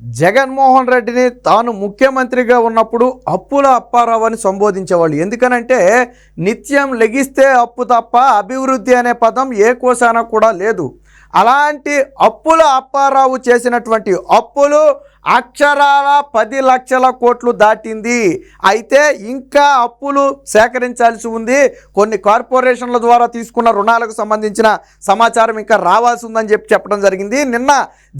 జగన్మోహన్ రెడ్డిని తాను ముఖ్యమంత్రిగా ఉన్నప్పుడు అప్పుల అప్పారావు అని సంబోధించేవాళ్ళు. ఎందుకనంటే నిత్యం లెగిస్తే అప్పు తప్ప అభివృద్ధి అనే పదం ఏ కోశాన కూడా లేదు. అలాంటి అప్పుల అప్పారావు చేసినటువంటి అప్పులు అక్షరాల పది లక్షల కోట్లు దాటింది. అయితే ఇంకా అప్పులు సేకరించాల్సి ఉంది. కొన్ని కార్పొరేషన్ల ద్వారా తీసుకున్న రుణాలకు సంబంధించిన సమాచారం ఇంకా రావాల్సి ఉందని చెప్పి చెప్పడం జరిగింది. నిన్న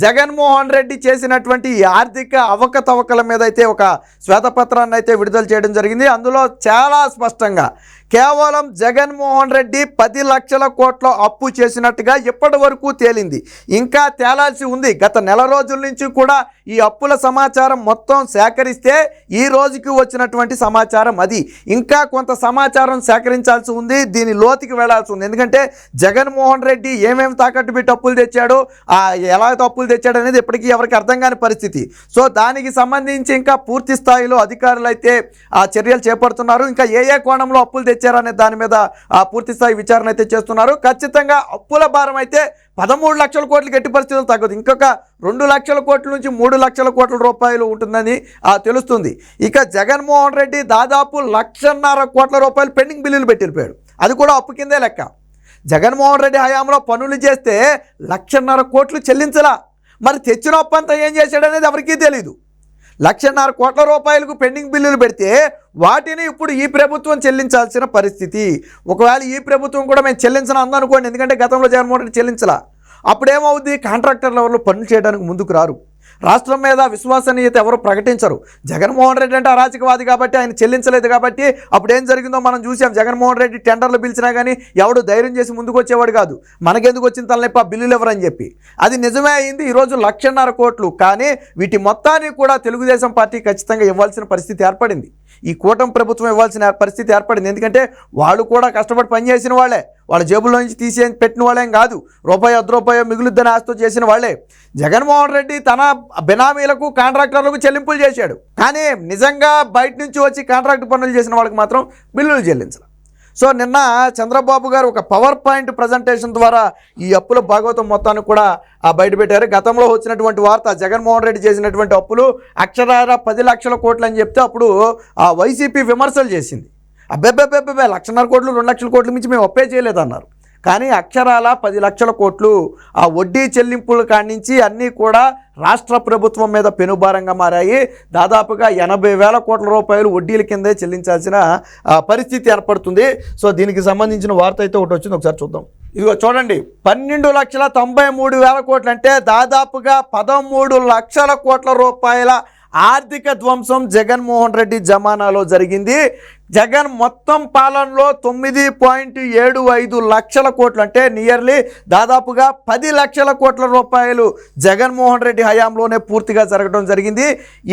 జగన్మోహన్ రెడ్డి చేసినటువంటి ఆర్థిక అవకతవకల మీద అయితే ఒక శ్వేతపత్రాన్ని అయితే విడుదల చేయడం జరిగింది. అందులో చాలా స్పష్టంగా కేవలం జగన్మోహన్ రెడ్డి పది లక్షల కోట్ల అప్పు చేసినట్టుగా ఇప్పటి వరకు తేలింది. ఇంకా తేలాల్సి ఉంది. గత నెల రోజుల నుంచి కూడా ఈ అప్పు అప్పుల సమాచారం మొత్తం సేకరిస్తే ఈ రోజుకి వచ్చినటువంటి సమాచారం అది. ఇంకా కొంత సమాచారం సేకరించాల్సి ఉంది దీని లోతుకి వెళ్ళాల్సి ఉంది. ఎందుకంటే జగన్మోహన్ రెడ్డి ఏమేమి తాకట్టు పెట్టి అప్పులు తెచ్చాడో ఎలా అప్పులు తెచ్చాడు అనేది ఇప్పటికీ ఎవరికి అర్థం కాని పరిస్థితి. సో దానికి సంబంధించి ఇంకా పూర్తి స్థాయిలో అధికారులు అయితే ఆ చర్యలు చేపడుతున్నారు. ఇంకా ఏ ఏ కోణంలో అప్పులు తెచ్చారనే దాని మీద ఆ పూర్తి స్థాయి విచారణ అయితే చేస్తున్నారు. ఖచ్చితంగా అప్పుల భారం అయితే పదమూడు లక్షల కోట్లకి ఎట్టి పరిస్థితులు తగ్గదు. ఇంకొక రెండు లక్షల కోట్ల నుంచి మూడు లక్షల కోట్ల రూపాయలు ఉంటుందని తెలుస్తుంది. ఇక జగన్మోహన్ రెడ్డి దాదాపు లక్షన్నర కోట్ల రూపాయలు పెండింగ్ బిల్లులు పెట్టిపోయాడు అది కూడా అప్పు కిందే లెక్క. జగన్మోహన్ రెడ్డి హయాంలో పనులు చేస్తే లక్షన్నర కోట్లు చెల్లించలా. మరి తెచ్చిన అప్పు అంతా ఏం చేశాడనేది ఎవరికీ తెలియదు లక్షన్నర కోట్ల రూపాయలకు పెండింగ్ బిల్లులు పెడితే వాటిని ఇప్పుడు ఈ ప్రభుత్వం చెల్లించాల్సిన పరిస్థితి. ఒకవేళ ఈ ప్రభుత్వం కూడా మేము చెల్లించను అందనుకోండి ఎందుకంటే గతంలో జగన్మోహన్ రెడ్డి చెల్లించాల. అప్పుడేమవుద్ది? కాంట్రాక్టర్ల ఎవరు పనులు చేయడానికి ముందుకు రారు. రాష్ట్రం మీద విశ్వసనీయత ఎవరు ప్రకటించరు. జగన్మోహన్ రెడ్డి అంటే అరాచకవాది కాబట్టి ఆయన చెల్లించలేదు కాబట్టి అప్పుడు ఏం జరిగిందో మనం చూసాం జగన్మోహన్ రెడ్డి టెండర్లు పిలిచినా కానీ ఎవడు ధైర్యం చేసి ముందుకు వచ్చేవాడు కాదు. మనకెందుకు వచ్చిన తలనొప్పి? బిల్లులు ఎవరని చెప్పి. అది నిజమే అయింది ఈరోజు లక్షన్నర కోట్లు. కానీ వీటి మొత్తాన్ని కూడా తెలుగుదేశం పార్టీ ఖచ్చితంగా ఇవ్వాల్సిన పరిస్థితి ఏర్పడింది. ఈ కూటమి ప్రభుత్వం ఇవ్వాల్సిన పరిస్థితి ఏర్పడింది. ఎందుకంటే వాళ్ళు కూడా కష్టపడి పనిచేసిన వాళ్ళే. వాళ్ళ జేబుల్లో నుంచి తీసే పెట్టిన వాళ్ళేం కాదు. రూపాయి అర్ధ రూపాయో మిగులుద్దని ఆస్తో చేసిన వాళ్ళే. జగన్మోహన్ రెడ్డి తన బినామీలకు కాంట్రాక్టర్లకు చెల్లింపులు చేశాడు. కానీ నిజంగా బయట నుంచి వచ్చి కాంట్రాక్ట్ పనులు చేసిన వాళ్ళకి మాత్రం బిల్లులు చెల్లించాలి. సో నిన్న చంద్రబాబు గారు ఒక పవర్ పాయింట్ ప్రజెంటేషన్ ద్వారా ఈ అప్పుల భాగవతం మొత్తాన్ని కూడా బయటపెట్టారు. గతంలో వచ్చినటువంటి వార్త జగన్మోహన్ రెడ్డి చేసినటువంటి అప్పులు అక్షరాల పది లక్షల కోట్లు అని చెప్తే అప్పుడు ఆ వైసీపీ విమర్శలు చేసింది. అబ్బెబ్బెబ్బెబ్బే లక్షన్నర కోట్లు రెండు లక్షల కోట్ల మించి మేము అప్పే చేయలేదన్నారు. కానీ అక్షరాల పది లక్షల కోట్లు ఆ వడ్డీ చెల్లింపుల కాడి నుంచి అన్నీ కూడా రాష్ట్ర ప్రభుత్వం మీద పెనుభారంగా మారాయి. దాదాపుగా ఎనభై వేల కోట్ల రూపాయలు వడ్డీల కిందే చెల్లించాల్సిన పరిస్థితి ఏర్పడుతుంది. సో దీనికి సంబంధించిన వార్త అయితే ఒకటి వచ్చింది ఒకసారి చూద్దాం. ఇదిగో చూడండి. పన్నెండు లక్షల తొంభై మూడు వేల కోట్లు అంటే దాదాపుగా పదమూడు లక్షల కోట్ల రూపాయల ఆర్థిక ధ్వంసం జగన్మోహన్ రెడ్డి జమానాలో జరిగింది. జగన్ మొత్తం పాలనలో తొమ్మిది పాయింట్ ఏడు ఐదు లక్షల కోట్లు అంటే నియర్లీ దాదాపుగా పది లక్షల కోట్ల రూపాయలు జగన్మోహన్ రెడ్డి హయాంలోనే పూర్తిగా జరగడం జరిగింది.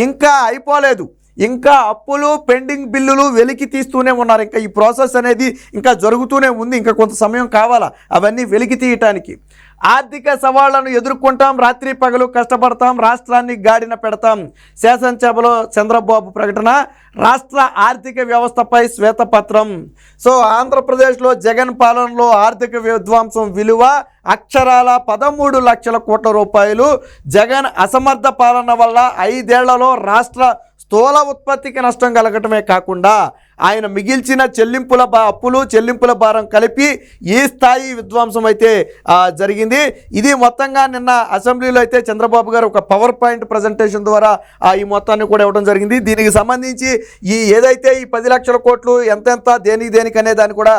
ఇంకా అయిపోలేదు. ఇంకా అప్పులు పెండింగ్ బిల్లులు వెలికి తీస్తూనే ఉన్నారు. ఇంకా ఈ ప్రాసెస్ అనేది ఇంకా జరుగుతూనే ఉంది. ఇంకా కొంత సమయం కావాలా? అవన్నీ వెలికి తీయటానికి. ఆర్థిక సవాళ్ళను ఎదుర్కొంటాం. రాత్రి పగలు కష్టపడతాం. రాష్ట్రాన్ని గాడిన పెడతాం. శాసనసభలో చంద్రబాబు ప్రకటన రాష్ట్ర ఆర్థిక వ్యవస్థపై శ్వేతపత్రం. సో ఆంధ్రప్రదేశ్లో జగన్ పాలనలో ఆర్థిక విధ్వంసం విలువ అక్షరాల పదమూడు లక్షల కోట్ల రూపాయలు. జగన్ అసమర్థ పాలన వల్ల ఐదేళ్ళలో రాష్ట్ర స్థూల ఉత్పత్తికి నష్టం కలగటమే కాకుండా ఆయన మిగిల్చిన చెల్లింపుల బా అప్పులు చెల్లింపుల భారం కలిపి ఈ స్థాయి విధ్వంసం అయితే జరిగింది. ఇది మొత్తంగా నిన్న అసెంబ్లీలో అయితే చంద్రబాబు గారు ఒక పవర్ పాయింట్ ప్రజెంటేషన్ ద్వారా ఆ, ఈ మొత్తాన్ని కూడా ఇవ్వడం జరిగింది. దీనికి సంబంధించి ఈ ఏదైతే ఈ పది లక్షల కోట్లు ఎంతెంత దేనికి దేనికి అనే దాన్ని కూడా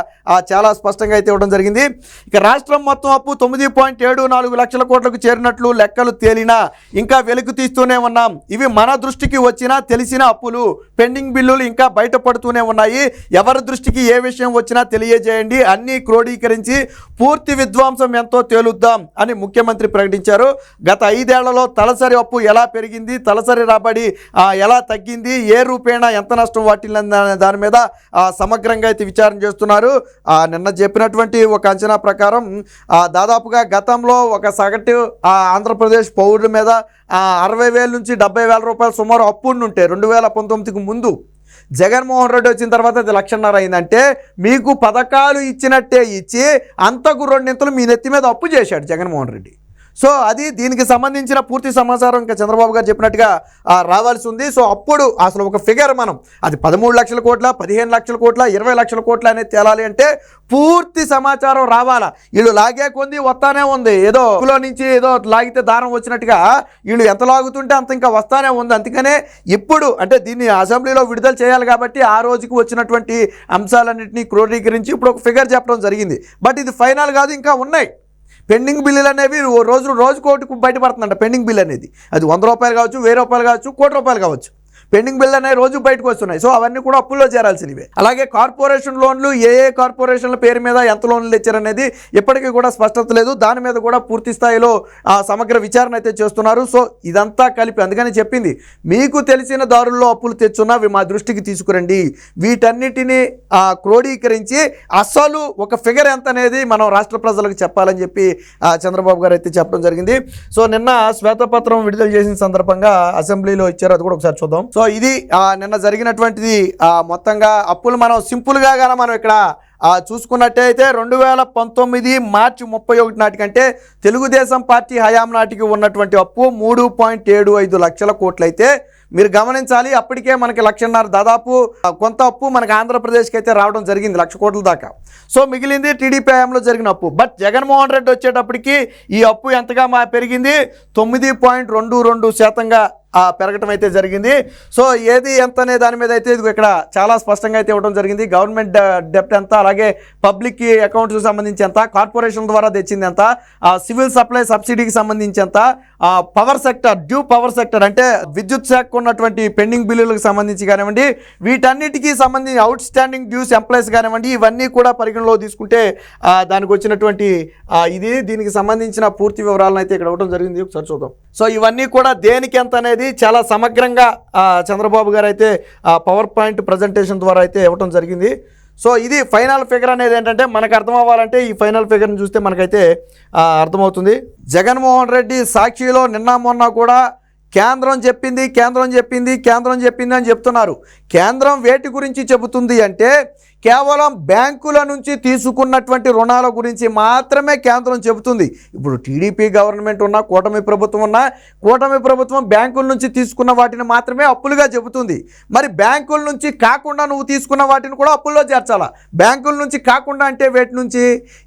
చాలా స్పష్టంగా అయితే ఇవ్వడం జరిగింది. ఇక రాష్ట్రం మొత్తం అప్పు తొమ్మిది పాయింట్ ఏడు నాలుగు లక్షల కోట్లకు చేరినట్లు లెక్కలు తేలినా ఇంకా వెలుగు తీస్తూనే ఉన్నాం. ఇవి మన దృష్టికి వచ్చిన తెలిసిన అప్పులు పెండింగ్ బిల్లులు ఇంకా బయటపడుతూనే ఉన్నాయి. ఎవరి దృష్టికి ఏ విషయం వచ్చినా తెలియజేయండి. అన్నీ క్రోడీకరించి పూర్తి విధ్వంసం ఎంతో తేలుద్దాం అని ముఖ్యమంత్రి ప్రకటించారు. గత ఐదేళ్ళలో తలసరి అప్పు ఎలా పెరిగింది? తలసరి రాబడి ఎలా తగ్గింది? ఏ రూపేణా ఎంత నష్టం వాటిల్లిందనే దాని మీద సమగ్రంగా అయితే విచారణ చేస్తున్నారు. నిన్న చెప్పినటువంటి ఒక అంచనా ప్రకారం దాదాపుగా గతంలో ఒక సగటు ఆ, ఆంధ్రప్రదేశ్ పౌరుల మీద అరవై వేల నుంచి డెబ్బై వేల రూపాయలు సుమారు అప్పు ఉంటే రెండు వేల పంతొమ్మిదికి ముందు జగన్మోహన్ రెడ్డి వచ్చిన తర్వాత అది లక్షన్నర అయిందంటే మీకు పథకాలు ఇచ్చినట్టే ఇచ్చి అంతకు రెండింతలు మీ నెత్తి మీద అప్పు చేశాడు జగన్మోహన్ రెడ్డి. సో అది దీనికి సంబంధించిన పూర్తి సమాచారం ఇంకా చంద్రబాబు గారు చెప్పినట్టుగా రావాల్సి ఉంది సో అప్పుడు అసలు ఒక ఫిగర్ మనం అది పదమూడు లక్షల కోట్ల పదిహేను లక్షల కోట్ల ఇరవై లక్షల కోట్ల అనేది తేలాలి అంటే పూర్తి సమాచారం రావాలా? వీళ్ళు లాగే కొంది వస్తానే ఉంది. ఏదో లో నుంచి ఏదో లాగితే దారం వచ్చినట్టుగా వీళ్ళు ఎంత లాగుతుంటే అంత ఇంకా వస్తానే ఉంది. అందుకనే ఇప్పుడు అంటే దీన్ని అసెంబ్లీలో విడుదల చేయాలి కాబట్టి ఆ రోజుకి వచ్చినటువంటి అంశాలన్నింటినీ క్రోడీకరించి ఇప్పుడు ఒక ఫిగర్ చెప్పడం జరిగింది. బట్ ఇది ఫైనల్ కాదు ఇంకా ఉన్నాయి. పెండింగ్ బిల్లులు అనేవి ఓ రోజు రోజు కోటికి బయటపడుతుందంట పెండింగ్ బిల్ అనేది. అది వంద రూపాయలు కావచ్చు వెయ్యి రూపాయలు కావచ్చు కోటి రూపాయలు కావచ్చు. పెండింగ్ బిల్ అనే రోజు బయటకు వస్తున్నాయి. సో అవన్నీ కూడా అప్పుల్లో చేరాల్సినవే. అలాగే కార్పొరేషన్ లోన్లు ఏ ఏ కార్పొరేషన్ల పేరు మీద ఎంత లోన్లు తెచ్చారనేది ఇప్పటికీ కూడా స్పష్టత లేదు. దాని మీద కూడా పూర్తి స్థాయిలో ఆ, సమగ్ర విచారణ అయితే చేస్తున్నారు. సో ఇదంతా కలిపి అందుకని చెప్పింది మీకు తెలిసిన దారుల్లో అప్పులు తెచ్చున్నవి మా దృష్టికి తీసుకురండి. వీటన్నిటిని క్రోడీకరించి అసలు ఒక ఫిగర్ ఎంత అనేది మనం రాష్ట్ర ప్రజలకు చెప్పాలని చెప్పి చంద్రబాబు గారు అయితే చెప్పడం జరిగింది. సో నిన్న శ్వేతపత్రం విడుదల చేసిన సందర్భంగా అసెంబ్లీలో ఇచ్చారు. అది కూడా ఒకసారి చూద్దాం. సో ఇది నిన్న జరిగినటువంటిది మొత్తంగా అప్పులు మనం సింపుల్గా కానీ మనం ఇక్కడ చూసుకున్నట్టయితే రెండు వేల పంతొమ్మిది మార్చి ముప్పై ఒకటి నాటికంటే తెలుగుదేశం పార్టీ హయాం నాటికి ఉన్నటువంటి అప్పు మూడు పాయింట్ ఏడు ఐదు లక్షల కోట్లయితే మీరు గమనించాలి. అప్పటికే మనకి లక్షన్నర దాదాపు కొంత అప్పు మనకి ఆంధ్రప్రదేశ్కి అయితే రావడం జరిగింది లక్ష కోట్ల దాకా. సో మిగిలింది టీడీపీ హయాంలో జరిగిన అప్పు. బట్ జగన్మోహన్ రెడ్డి వచ్చేటప్పటికి ఈ అప్పు ఎంతగా మా పెరిగింది? తొమ్మిది పాయింట్ రెండు రెండు శాతంగా పెరగటం అయితే జరిగింది. సో ఏది ఎంత అనే దాని మీద అయితే ఇది ఇక్కడ చాలా స్పష్టంగా అయితే ఇవ్వడం జరిగింది. గవర్నమెంట్ డెప్ట్ ఎంత అలాగే పబ్లిక్ అకౌంట్స్కి సంబంధించి ఎంత కార్పొరేషన్ ద్వారా తెచ్చింది ఎంత సివిల్ సప్లై సబ్సిడీకి సంబంధించి ఎంత power sector due power sector అంటే విద్యుత్ శాఖకు ఉన్నటువంటి పెండింగ్ బిల్లులకు సంబంధించి కానివ్వండి వీటన్నిటికీ సంబంధించి అవుట్ స్టాండింగ్ డ్యూస్ ఎంప్లాయీస్ కానివ్వండి ఇవన్నీ కూడా పరిగణలో తీసుకుంటే దానికి వచ్చినటువంటి ఇది దీనికి సంబంధించిన పూర్తి వివరాలను అయితే ఇక్కడ ఇవ్వడం జరిగింది. ఒకసారి చూద్దాం. సో ఇవన్నీ కూడా దేనికి ఎంత అనేది చాలా సమగ్రంగా చంద్రబాబు గారు అయితే పవర్ పాయింట్ ప్రజెంటేషన్ ద్వారా అయితే ఇవ్వటం జరిగింది. సో ఇది ఫైనల్ ఫిగర్ అనేది ఏంటంటే మనకు అర్థం అవ్వాలంటే ఈ ఫైనల్ ఫిగర్ని చూస్తే మనకైతే అర్థమవుతుంది. జగన్మోహన్ రెడ్డి సాక్షిలో నిన్న మొన్న కూడా కేంద్రం చెప్పింది కేంద్రం చెప్పింది కేంద్రం చెప్పింది అని చెప్తున్నారు. కేంద్రం వేటి గురించి చెబుతుంది అంటే కేవలం బ్యాంకుల నుంచి తీసుకున్నటువంటి రుణాల గురించి మాత్రమే కేంద్రం చెబుతుంది. ఇప్పుడు టీడీపీ గవర్నమెంట్ ఉన్నా కూటమి ప్రభుత్వం ఉన్నా కూటమి ప్రభుత్వం బ్యాంకుల నుంచి తీసుకున్న వాటిని మాత్రమే అప్పులుగా చెబుతుంది. మరి బ్యాంకుల నుంచి కాకుండా నువ్వు తీసుకున్న వాటిని కూడా అప్పుల్లో చేర్చాలా? బ్యాంకుల నుంచి కాకుండా అంటే వేటి నుంచి?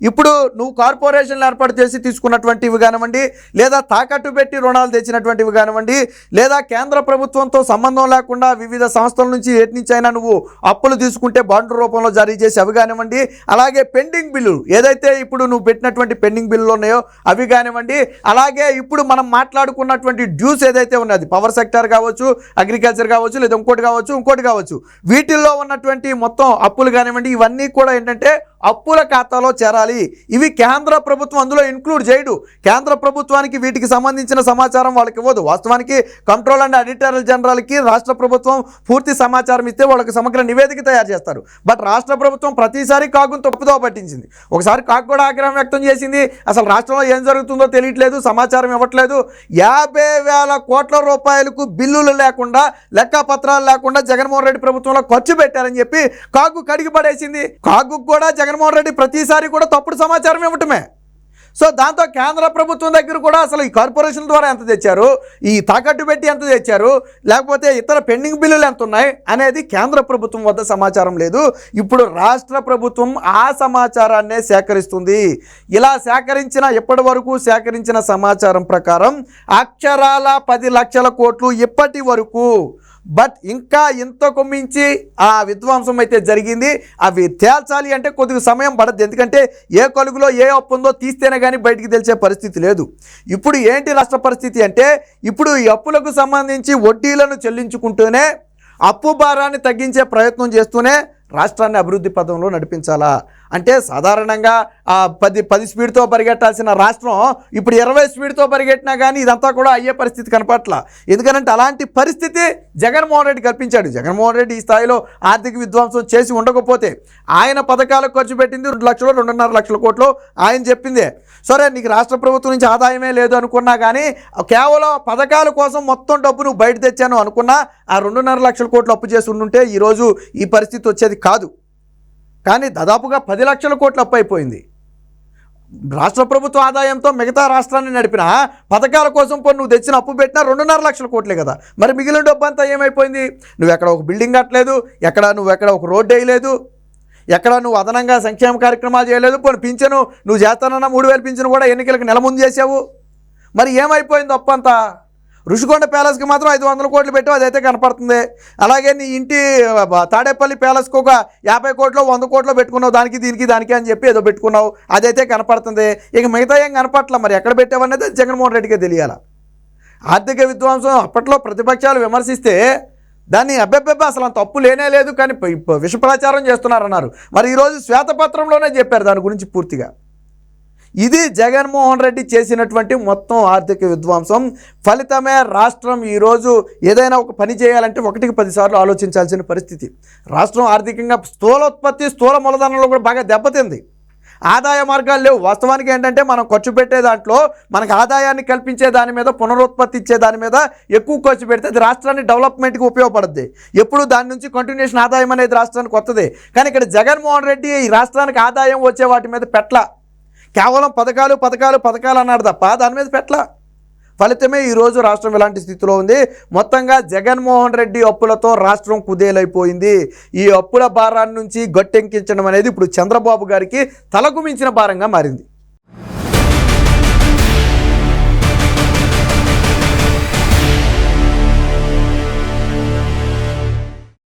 ఇప్పుడు నువ్వు కార్పొరేషన్లు ఏర్పాటు చేసి తీసుకున్నటువంటివి కానివ్వండి లేదా తాకట్టు పెట్టి రుణాలు తెచ్చినటువంటివి కానివ్వండి లేదా కేంద్ర ప్రభుత్వంతో సంబంధం లేకుండా వివిధ సంస్థల నుంచి ఏటి నుంచి అయినా నువ్వు అప్పులు తీసుకుంటే బాండ్ రూపంలో జారీ చేసి అవి కానివ్వండి అలాగే పెండింగ్ బిల్లులు ఏదైతే ఇప్పుడు నువ్వు పెట్టినటువంటి పెండింగ్ బిల్లులు ఉన్నాయో అవి కానివ్వండి అలాగే ఇప్పుడు మనం మాట్లాడుకున్నటువంటి డ్యూస్ ఏదైతే ఉన్నది పవర్ సెక్టర్ కావచ్చు అగ్రికల్చర్ కావచ్చు లేదా ఇంకోటి కావచ్చు ఇంకోటి కావచ్చు వీటిల్లో ఉన్నటువంటి మొత్తం అప్పులు కానివ్వండి ఇవన్నీ కూడా ఏంటంటే అప్పుల ఖాతాలో చేరాలి. ఇవి కేంద్ర ప్రభుత్వం అందులో ఇంక్లూడ్ చేయడు. కేంద్ర ప్రభుత్వానికి వీటికి సంబంధించిన సమాచారం వాళ్ళకి ఇవ్వదు. వాస్తవానికి కంట్రోల్ అండ్ ఆడిటర్ జనరల్కి రాష్ట్ర ప్రభుత్వం పూర్తి సమాచారం ఇస్తే వాళ్ళకి సమగ్ర నివేదిక తయారు చేస్తారు. బట్ రాష్ట్ర ప్రభుత్వం ప్రతిసారి కాకును తప్పుదో పట్టించింది. ఒకసారి కాకు కూడా ఆగ్రహం వ్యక్తం చేసింది. అసలు రాష్ట్రంలో ఏం జరుగుతుందో తెలియట్లేదు. సమాచారం ఇవ్వట్లేదు. యాభై వేల కోట్ల రూపాయలకు బిల్లులు లేకుండా లెక్కపత్రాలు లేకుండా జగన్మోహన్ రెడ్డి ప్రభుత్వంలో ఖర్చు పెట్టారని చెప్పి కాకు కడిగి పడేసింది. కాకు కూడా జగన్మోహన్ రెడ్డి ప్రతిసారి కూడా తప్పుడు సమాచారం ఇవ్వటమే. సో దాంతో కేంద్ర ప్రభుత్వం దగ్గర కూడా అసలు ఈ కార్పొరేషన్ ద్వారా ఎంత తెచ్చారు? ఈ తాకట్టు పెట్టి ఎంత తెచ్చారు? లేకపోతే ఇతర పెండింగ్ బిల్లులు ఎంత ఉన్నాయి? అనేది కేంద్ర ప్రభుత్వం వద్ద సమాచారం లేదు. ఇప్పుడు రాష్ట్ర ప్రభుత్వం ఆ సమాచారాన్నే సేకరిస్తుంది. ఇలా సేకరించిన ఇప్పటి వరకు సేకరించిన సమాచారం ప్రకారం అక్షరాల పది లక్షల కోట్లు ఇప్పటి వరకు బట్ ఇంకా ఇంతకు మించి ఆ విధ్వంసం అయితే జరిగింది. అవి తేల్చాలి అంటే కొద్దిగా సమయం పడద్దు. ఎందుకంటే ఏ కొలుగులో ఏ అప్పు ఉందో తీస్తేనే కానీ బయటికి తెలిసే పరిస్థితి లేదు. ఇప్పుడు ఏంటి రాష్ట్ర పరిస్థితి అంటే ఇప్పుడు ఈ అప్పులకు సంబంధించి వడ్డీలను చెల్లించుకుంటూనే అప్పు భారాన్ని తగ్గించే ప్రయత్నం చేస్తూనే రాష్ట్రాన్ని అభివృద్ధి పదంలో నడిపించాలా? అంటే సాధారణంగా పది పది స్పీడ్తో పరిగెట్టాల్సిన రాష్ట్రం ఇప్పుడు ఇరవై స్పీడ్తో పరిగెట్టినా కానీ ఇదంతా కూడా అయ్యే పరిస్థితి కనపట్ల. ఎందుకంటే అలాంటి పరిస్థితి జగన్మోహన్ రెడ్డి కల్పించాడు. జగన్మోహన్ రెడ్డి ఈ స్థాయిలో ఆర్థిక విధ్వంసం చేసి ఉండకపోతే ఆయన పథకాలకు ఖర్చు పెట్టింది రెండు లక్షలు రెండున్నర లక్షల కోట్లు ఆయన చెప్పిందే. సరే నీకు రాష్ట్ర ప్రభుత్వం నుంచి ఆదాయమే లేదు అనుకున్నా కానీ కేవలం పథకాల కోసం మొత్తం డబ్బు నువ్వు బయట తెచ్చాను అనుకున్నా ఆ రెండున్నర లక్షల కోట్లు అప్పు చేసి ఉండుంటే ఈరోజు ఈ పరిస్థితి వచ్చేది కాదు. కానీ దాదాపుగా పది లక్షల కోట్లు అప్పు అయిపోయింది రాష్ట్ర ప్రభుత్వ ఆదాయంతో మిగతా రాష్ట్రాన్ని నడిపిన పథకాల కోసం కొన్ని నువ్వు తెచ్చిన అప్పు పెట్టినా రెండున్నర లక్షల కోట్లే కదా. మరి మిగిలిన డబ్బు అంతా ఏమైపోయింది? నువ్వు ఎక్కడ ఒక బిల్డింగ్ కట్టలేదు ఎక్కడ నువ్వు ఎక్కడ ఒక రోడ్డు వేయలేదు ఎక్కడ నువ్వు అదనంగా సంక్షేమ కార్యక్రమాలు చేయలేదు పోనీ పింఛను నువ్వు చేస్తానన్న మూడు వేలు పింఛను కూడా ఎన్నికలకు నెల ముందు చేసావు. మరి ఏమైపోయింది అప్పంతా? ఋషికొండ ప్యాలెస్కి మాత్రం ఐదు వందల కోట్లు పెట్టావు అదైతే కనపడుతుంది. అలాగే నీ ఇంటి తాడేపల్లి ప్యాలెస్కి ఒక యాభై కోట్లు వంద కోట్లు పెట్టుకున్నావు దానికి దీనికి దానికి అని చెప్పి ఏదో పెట్టుకున్నావు అదైతే కనపడుతుంది. ఇక మిగతా ఏం కనపట్ల మరి? ఎక్కడ పెట్టావనేది జగన్మోహన్ రెడ్డికే తెలియాల. ఆర్థిక విధ్వంసం అప్పట్లో ప్రతిపక్షాలు విమర్శిస్తే దాన్ని అబ్బెబ్బెబ్బ అసలు అంత తప్పు లేనే లేదు కానీ విషప్రచారం విష ప్రచారం చేస్తున్నారన్నారు. మరి ఈరోజు శ్వేతపత్రంలోనే చెప్పారు దాని గురించి పూర్తిగా. ఇది జగన్మోహన్ రెడ్డి చేసినటువంటి మొత్తం ఆర్థిక విధ్వంసం. ఫలితమే రాష్ట్రం ఈరోజు ఏదైనా ఒక పని చేయాలంటే ఒకటికి పదిసార్లు ఆలోచించాల్సిన పరిస్థితి. రాష్ట్రం ఆర్థికంగా స్థూలోత్పత్తి స్థూల మూలధనంలో కూడా బాగా దెబ్బతింది. ఆదాయ మార్గాలు లేవు. వాస్తవానికి ఏంటంటే మనం ఖర్చు పెట్టే దాంట్లో మనకు ఆదాయాన్ని కల్పించే దాని మీద పునరుత్పత్తి ఇచ్చే దాని మీద ఎక్కువ ఖర్చు పెడితే అది రాష్ట్రాన్ని డెవలప్మెంట్కి ఉపయోగపడుద్ది. ఎప్పుడు దాని నుంచి కంటిన్యూషన్ ఆదాయం అనేది రాష్ట్రానికి వస్తుంది కానీ ఇక్కడ జగన్మోహన్ రెడ్డి ఈ రాష్ట్రానికి ఆదాయం వచ్చే వాటి మీద పెట్ల కేవలం పథకాలు పథకాలు పథకాలు అన్నాడు తప్ప దాని మీద పెట్ల ఫలితమే ఈరోజు రాష్ట్రం ఇలాంటి స్థితిలో ఉంది. మొత్తంగా జగన్మోహన్ రెడ్డి అప్పులతో రాష్ట్రం కుదేలైపోయింది. ఈ అప్పుల భారాన్ని నుంచి గట్టెంకించడం అనేది ఇప్పుడు చంద్రబాబు గారికి తలకు మించిన భారంగా మారింది.